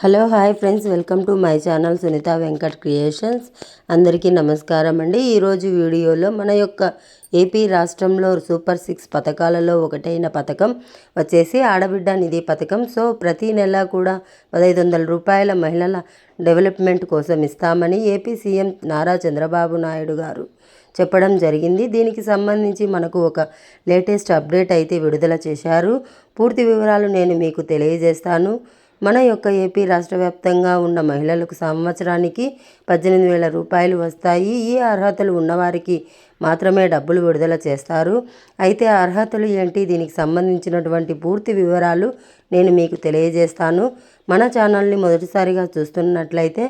Hello hi friends. Welcome to my channel Sunitha Venkat creations. అందరికీ నమస్కారం అండి. ఈరోజు వీడియోలో మన యొక్క ఏపీ రాష్ట్రంలో సూపర్ సిక్స్ పథకాలలో ఒకటైన పథకం వచ్చేసి ఆడబిడ్డ నిధి పథకం. సో ప్రతి నెల కూడా పదహైదు వందల రూపాయల మహిళల డెవలప్మెంట్ కోసం ఇస్తామని ఏపీ సీఎం నారా చంద్రబాబు నాయుడు గారు చెప్పడం జరిగింది. దీనికి సంబంధించి మనకు ఒక లేటెస్ట్ అప్డేట్ అయితే విడుదల చేశారు. పూర్తి వివరాలు నేను మీకు తెలియజేస్తాను. మన యొక్క ఏపీ రాష్ట్ర వ్యాప్తంగా ఉన్న మహిళలకు సంవత్సరానికి పద్దెనిమిది వేల రూపాయలు వస్తాయి. ఈ అర్హతలు ఉన్నవారికి మాత్రమే డబ్బులు విడుదల చేస్తారు. అయితే అర్హతలు ఏంటి? దీనికి సంబంధించినటువంటి పూర్తి వివరాలు నేను మీకు తెలియజేస్తాను. మన ఛానల్ని మొదటిసారిగా చూస్తున్నట్లయితే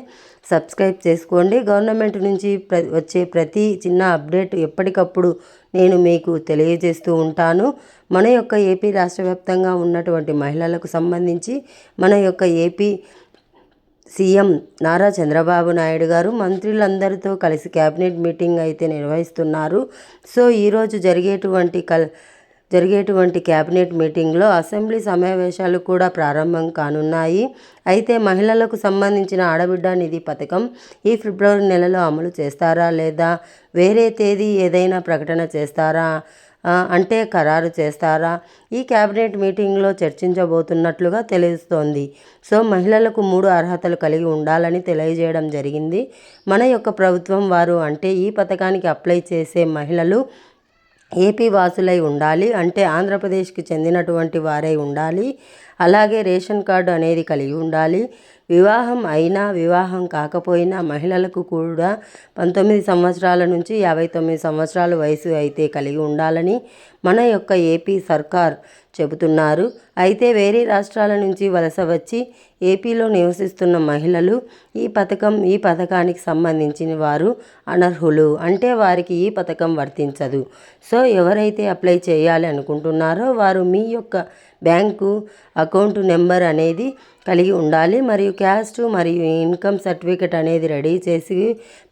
సబ్స్క్రైబ్ చేసుకోండి. గవర్నమెంట్ నుంచి ప్ర వచ్చే ప్రతి చిన్న అప్డేట్ ఎప్పటికప్పుడు నేను మీకు తెలియజేస్తూ ఉంటాను. మన యొక్క ఏపీ రాష్ట్ర వ్యాప్తంగా ఉన్నటువంటి మహిళలకు సంబంధించి మన యొక్క ఏపీ సీఎం నారా చంద్రబాబు నాయుడు గారు మంత్రులందరితో కలిసి క్యాబినెట్ మీటింగ్ అయితే నిర్వహిస్తున్నారు. సో ఈరోజు జరిగేటువంటి కల్ జరిగేటువంటి కేబినెట్ మీటింగ్లో అసెంబ్లీ సమావేశాలు కూడా ప్రారంభం కానున్నాయి. అయితే మహిళలకు సంబంధించిన ఆడబిడ్డ నిధి పథకం ఈ ఫిబ్రవరి నెలలో అమలు చేస్తారా లేదా వేరే తేదీ ఏదైనా ప్రకటన చేస్తారా అంటే ఖరారు చేస్తారా? ఈ కేబినెట్ మీటింగ్లో చర్చించబోతున్నట్లుగా తెలుస్తోంది. సో మహిళలకు మూడు అర్హతలు కలిగి ఉండాలని తెలియజేయడం జరిగింది. మన యొక్క ప్రభుత్వం వారు అంటే ఈ పథకానికి అప్లై చేసే మహిళలు ఏపీ వాసులై ఉండాలి అంటే ఆంధ్రప్రదేశ్కి చెందినటువంటి వారై ఉండాలి అలాగే రేషన్ కార్డు అనేది కలిగి ఉండాలి వివాహం అయినా వివాహం కాకపోయినా మహిళలకు కూడా పంతొమ్మిది సంవత్సరాల నుంచి యాభై తొమ్మిది సంవత్సరాల వయసు అయితే కలిగి ఉండాలని మన యొక్క ఏపీ సర్కార్ చెబుతున్నారు. అయితే వేరే రాష్ట్రాల నుంచి వలస వచ్చి ఏపీలో నివసిస్తున్న మహిళలు ఈ పథకం ఈ పథకానికి సంబంధించిన వారు అనర్హులు. అంటే వారికి ఈ పథకం వర్తించదు. సో ఎవరైతే అప్లై చేయాలి అనుకుంటున్నారో వారు మీ యొక్క బ్యాంకు అకౌంట్ నెంబర్ అనేది కలిగి ఉండాలి. మరియు క్యాస్ట్ మరియు ఇన్కమ్ సర్టిఫికెట్ అనేది రెడీ చేసి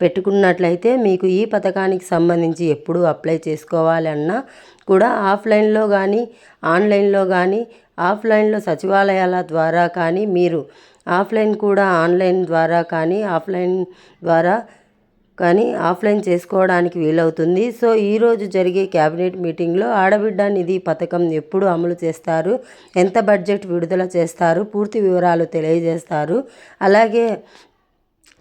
పెట్టుకున్నట్లయితే మీకు ఈ పథకానికి సంబంధించి ఎప్పుడు అప్లై చేసుకోవాలన్నా కూడా ఆఫ్లైన్లో కానీ ఆన్లైన్లో కానీ ఆఫ్లైన్లో సచివాలయాల ద్వారా కానీ మీరు ఆఫ్లైన్ కూడా ఆన్లైన్ ద్వారా కానీ ఆఫ్లైన్ ద్వారా కానీ ఆఫ్లైన్ చేసుకోవడానికి వీలవుతుంది. సో ఈరోజు జరిగే క్యాబినెట్ మీటింగ్లో ఆడబిడ్డ నిధి పథకం ఎప్పుడు అమలు చేస్తారు? ఎంత బడ్జెట్ విడుదల చేస్తారు? పూర్తి వివరాలు తెలియజేస్తారు. అలాగే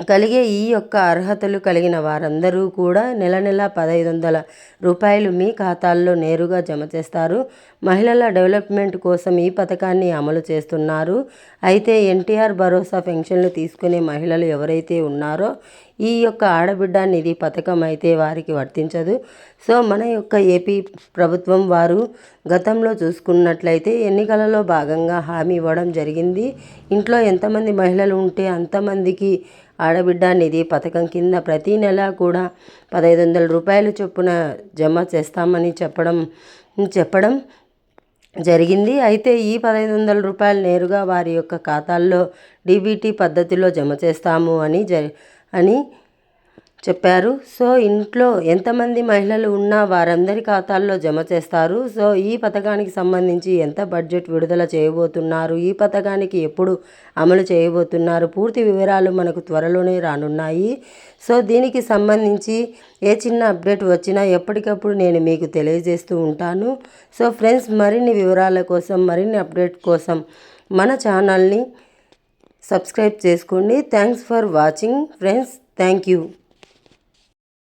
కలిగే ఈ యొక్క అర్హతలు కలిగిన వారందరూ కూడా నెల నెల పదహైదు వందల రూపాయలు మీ ఖాతాల్లో నేరుగా జమ చేస్తారు. మహిళల డెవలప్మెంట్ కోసం ఈ పథకాన్ని అమలు చేస్తున్నారు. అయితే ఎన్టీఆర్ భరోసా పెన్షన్లు తీసుకునే మహిళలు ఎవరైతే ఉన్నారో ఈ యొక్క ఆడబిడ్డ నిధి పథకం అయితే వారికి వర్తించదు. సో మన యొక్క ఏపీ ప్రభుత్వం వారు గతంలో చూసుకున్నట్లయితే ఎన్నికలలో భాగంగా హామీ ఇవ్వడం జరిగింది. ఇంట్లో ఎంతమంది మహిళలు ఉంటే అంతమందికి ఆడబిడ్డ నిధి పథకం కింద ప్రతి నెల కూడా పదహైదు వందల రూపాయలు చొప్పున జమ చేస్తామని చెప్పడం చెప్పడం జరిగింది. అయితే ఈ పదహైదు వందల రూపాయలు నేరుగా వారి యొక్క ఖాతాల్లో డీబీటీ పద్ధతిలో జమ చేస్తాము అని జ అని చెప్పారు. సో ఇంట్లో ఎంతమంది మహిళలు ఉన్నా వారందరి ఖాతాల్లో జమ చేస్తారు. సో ఈ పథకానికి సంబంధించి ఎంత బడ్జెట్ విడుదల చేయబోతున్నారు? ఈ పథకానికి ఎప్పుడు అమలు చేయబోతున్నారు? పూర్తి వివరాలు మనకు త్వరలోనే రానున్నాయి. సో దీనికి సంబంధించి ఏ చిన్న అప్డేట్ వచ్చినా ఎప్పటికప్పుడు నేను మీకు తెలియజేస్తూ ఉంటాను. సో ఫ్రెండ్స్ మరిన్ని వివరాల కోసం మరిన్ని అప్డేట్ కోసం మన ఛానల్ని సబ్స్క్రైబ్ చేసుకోండి. Thanks for watching. Friends thank you.